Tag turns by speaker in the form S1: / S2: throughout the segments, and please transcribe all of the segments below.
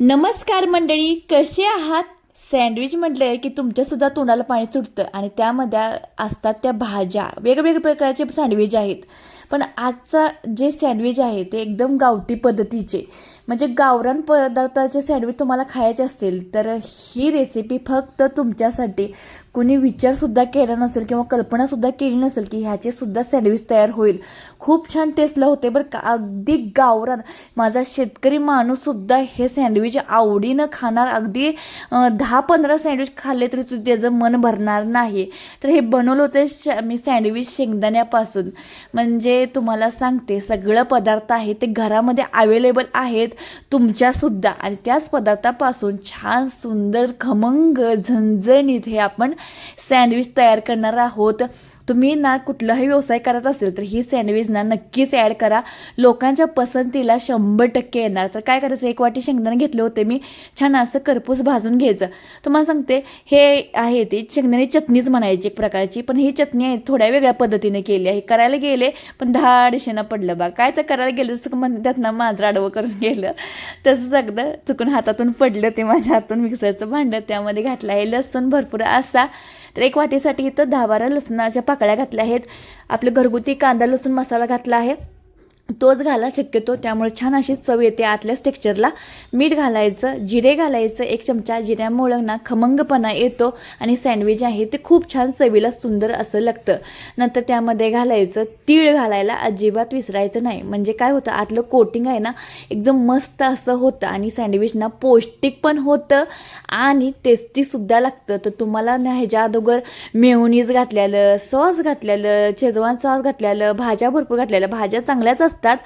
S1: नमस्कार मंडळी कसे आहात? सँडविच म्हटलं की तुमच्यासुद्धा तोंडाला पाणी सुटतं आणि त्यामध्ये असतात त्या भाज्या. वेगवेगळ्या प्रकारचे सँडविच आहेत. पण आजचा जे सँडविच आहे ते एकदम गावठी पद्धतीचे. म्हणजे गावरान पदार्थाचे सँडविच तुम्हाला खायचे असतील तर ही रेसिपी फक्त तुमच्यासाठी कुणी विचारसुद्धा केला नसेल किंवा कल्पनासुद्धा केली नसेल की ह्याचे सुद्धा सँडविच तयार होईल. खूप छान टेस्टला होते बरं का. अगदी गावरान. माझा शेतकरी माणूससुद्धा हे सँडविच आवडीनं खाणार. अगदी दहा पंधरा सँडविच खाल्ले तरी सुद्धा त्याचं मन भरणार नाही. तर हे बनवलं होतं श मी सँडविच शेंगदाण्यापासून. म्हणजे तुम्हाला सांगते सगळं पदार्थ आहे ते घरामध्ये अवेलेबल आहेत तुमच्यासुद्धा आणि त्याच पदार्थापासून छान सुंदर खमंग झणझणीत हे आपण सँडविच तयार करणार आहोत. तुम्ही ना कुठलाही व्यवसाय करत असेल तर ही सँडविच ना नक्कीच ॲड करा. लोकांच्या पसंतीला शंभर टक्के येणार. तर काय करायचं? एक वाटी शेंगदाणे घेतले होते मी. छान असं करपूस भाजून घ्यायचं. तुम्हाला सांगते हे आहे ती शेंगदाणे चटणीच म्हणायची एक प्रकारची. पण ही चटणी आहे थोड्या वेगळ्या पद्धतीने केली आहे. करायला गेले पण दहा दिशेनं पडलं बा. काय तर करायला गेलं जसं म्हणतात ना माझं आडवं करून गेलं. तसंच अगदा चुकून हातातून पडलं ते माझ्या हातून मिक्सरचं भांडं. त्यामध्ये घातलं आहे लसूण भरपूर असा. तर एक वाटीसाठी इथं दहा बारा लसणाच्या पाकळ्या घातल्या आहेत. आपलं घरगुती कांदा लसूण मसाला घातला आहे. तोच घाला शक्यतो त्यामुळे छान अशी चव येते आतल्याच टेक्स्चरला मीठ घालायचं जिरे घालायचं एक चमचा जिऱ्यामुळं ना खमंगपणा येतो आणि सँडविच आहे ते खूप छान चवीला सुंदर असं लागतं. नंतर त्यामध्ये घालायचं तीळ घालायला अजिबात विसरायचं नाही. म्हणजे काय होतं आतलं कोटिंग आहे ना एकदम मस्त असं होतं आणि सँडविच ना पौष्टिक पण होतं आणि टेस्टीसुद्धा लागतं. तर तुम्हाला ना ह्याच्या अगोदर मेयोनीज घातलेलं सॉस घातलेलं शेजवान सॉस घातलेलं भाज्या भरपूर घातलेल्या भाज्या चांगल्याच असतात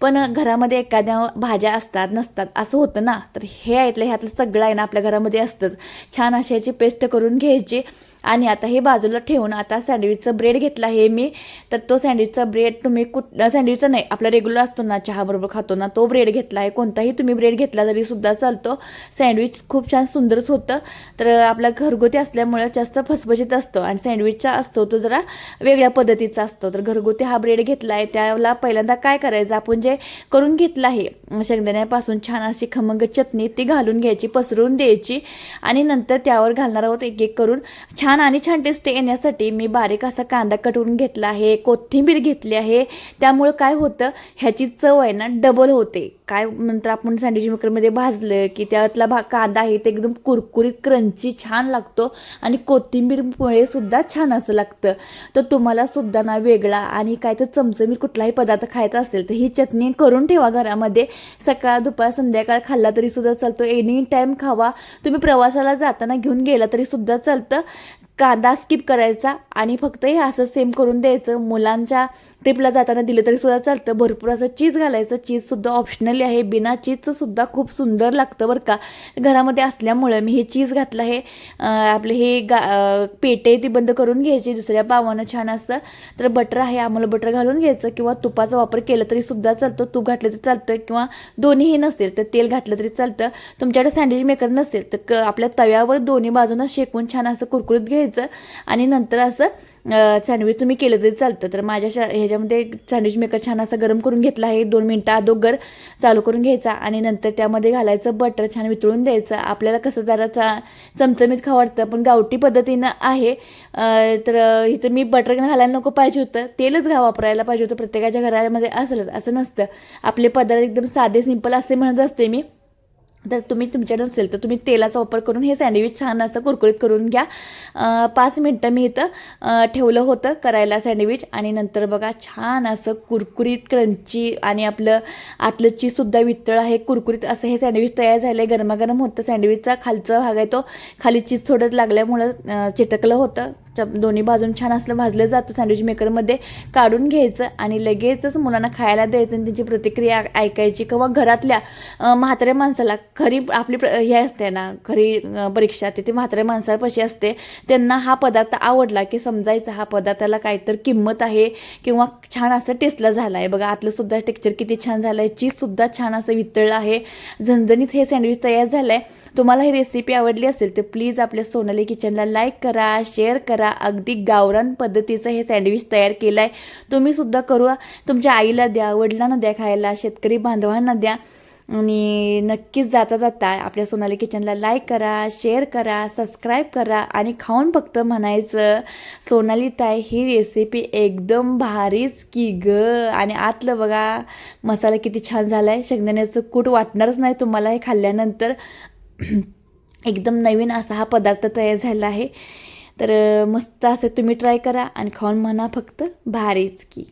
S1: पण घरामध्ये एखाद्या भाज्या असतात नसतात असं होतं ना. तर हे ऐकलं ह्यातलं सगळं आहे ना आपल्या घरामध्ये असतंच. छान अशी याची पेस्ट करून घ्यायची. आणि आता हे बाजूला ठेवून आता सँडविचचं ब्रेड घेतला आहे मी. तर तो सँडविचचा ब्रेड तुम्ही कुठ सँडविचचा नाही आपला रेग्युलर असतो ना चहाबरोबर खातो ना तो ब्रेड घेतला आहे. कोणताही तुम्ही ब्रेड घेतला तरी सुद्धा चालतो. सँडविच खूप छान सुंदरच होतं. तर आपला घरगुती असल्यामुळं जास्त फसफशीत असतो आणि सँडविचचा असतो तो जरा वेगळ्या पद्धतीचा असतो. तर घरगुती हा ब्रेड घेतला आहे. त्याला पहिल्यांदा काय करायचं? आपण जे करून घेतलं आहे शेंगदाण्यापासून छान अशी खमंग चटणी ती घालून घ्यायची पसरून द्यायची आणि नंतर त्यावर घालणार आहोत एक एक करून. छान आणि छान टेस्ट येण्यासाठी मी बारीक असा कांदा कटवून घेतला आहे कोथिंबीर घेतली आहे. त्यामुळं काय होतं ह्याची चव आहे ना डबल होते. काय नंतर आपण सँडविच मेकरमध्ये भाजलं की त्यातला भा कांदा आहे ते एकदम कुरकुरीत क्रंची छान लागतो. आणि कोथिंबीरमुळे सुद्धा छान असं लागतं. तर तुम्हाला सुद्धा ना वेगळा आणि काय तर चमचमीत कुठलाही पदार्थ खायचा असेल तर ही चटणी करून ठेवा घरामध्ये. सकाळ दुपार संध्याकाळ खाल्ला तरी सुद्धा चालतो. एनी टाईम खावा. तुम्ही प्रवासाला जाताना घेऊन गेला तरी सुद्धा चालतं. कांदा स्किप करायचा आणि फक्त हे असं सेम करून द्यायचं. मुलांच्या ट्रिपला जाताना दिलं तरी सुद्धा चालतं. भरपूर असं चीज घालायचं. चीजसुद्धा ऑप्शनली आहे. बिना चीजचं सुद्धा खूप सुंदर लागतं बरं का. घरामध्ये असल्यामुळं मी हे चीज घातलं आहे. आपले हे गा पेटे ती बंद करून घ्यायची. दुसऱ्या पावानं छान असं. तर बटर आहे. आम्हाला बटर घालून घ्यायचं किंवा तुपाचा वापर केला तरी सुद्धा चालतं. तूप घातलं तरी चालतं किंवा दोन्हीही नसेल तर तेल घातलं तरी चालतं. तुमच्याकडे सँडविच मेकर नसेल तर क आपल्या तव्यावर दोन्ही बाजूनं शेकून छान असं कुरकुरीत घ्यायचं. आणि नंतर असं सँडविच तुम्ही केलं तरी चालतं. तर माझ्या शा ह्याच्यामध्ये सँडविच मेकर छान असं गरम करून घेतला आहे. दोन मिनटं अगोदर चालू करून घ्यायचा. आणि नंतर त्यामध्ये घालायचं बटर छान वितळून द्यायचं. आपल्याला कसं जरा चा चमचमीत खावं वाटतं पण गावठी पद्धतीनं आहे. तर इथं मी बटर घालायला नको पाहिजे होतं. तेलच घा वापरायला पाहिजे होतं. प्रत्येकाच्या घरामध्ये असलंच असं नसतं. आपले पदार्थ एकदम साधे सिंपल असे म्हणत असते मी. तर तुम्ही तुमच्या नसेल तर तुम्ही तेलाचा वापर करून हे सँडविच छान असं कुरकुरीत करून घ्या. पाच मिनटं मी इथं ठेवलं होतं करायला सँडविच आणि नंतर बघा छान असं कुरकुरीत क्रंची आणि आपलं आतलं चीजसुद्धा वितळ आहे. कुरकुरीत असं हे सँडविच तयार झालं आहे गरमागरम होतं सँडविचचा खालचा भाग आहे तो. खाली चीज थोडं लागल्यामुळं चिटकलं होतं. दोन्ही बाजून छान असलं भाजलं जातं सँडविच मेकरमध्ये काढून घ्यायचं आणि लगेचच मुलांना खायला द्यायचं आणि त्यांची प्रतिक्रिया ऐकायची किंवा घरातल्या म्हाताऱ्या माणसाला खरी आपली प्र हे असते ना खरी परीक्षा ते म्हाताऱ्या माणसापाशी असते. त्यांना हा पदार्थ आवडला की समजायचा हा पदार्थाला काहीतरी किंमत आहे किंवा छान असं टेस्टला झाला आहे बघा आतलं सुद्धा टेक्स्चर किती छान झालं आहे चीजसुद्धा छान असं वितळलं आहे. झणझणीत हे सँडविच तयार झालं आहे तुम्हाला ही रेसिपी आवडली असेल तर प्लीज आपल्या सोनाली किचनला लाईक करा शेअर करा. अगदी गावरान पद्धतीचं हे सँडविच तयार केलं आहे तुम्ही सुद्धा करू. तुमच्या आईला द्या वडिलांना द्या खायला शेतकरी बांधवांना द्या. आणि नक्कीच जाता जाता आपल्या सोनाली किचनला लाईक करा शेअर करा सबस्क्राईब करा. आणि खाऊन फक्त म्हणायचं सोनाली ताई ही रेसिपी एकदम भारीच की ग. आणि आतलं बघा मसाला किती छान झाला आहे शेंगदाण्याचं कूट वाटणारच नाही तुम्हाला हे खाल्ल्यानंतर. एकदम नवीन असा हा पदार्थ तयार झाला आहे. तर मस्त असं तुम्ही ट्राय करा आणि खाऊन म्हणा फक्त भारीच की.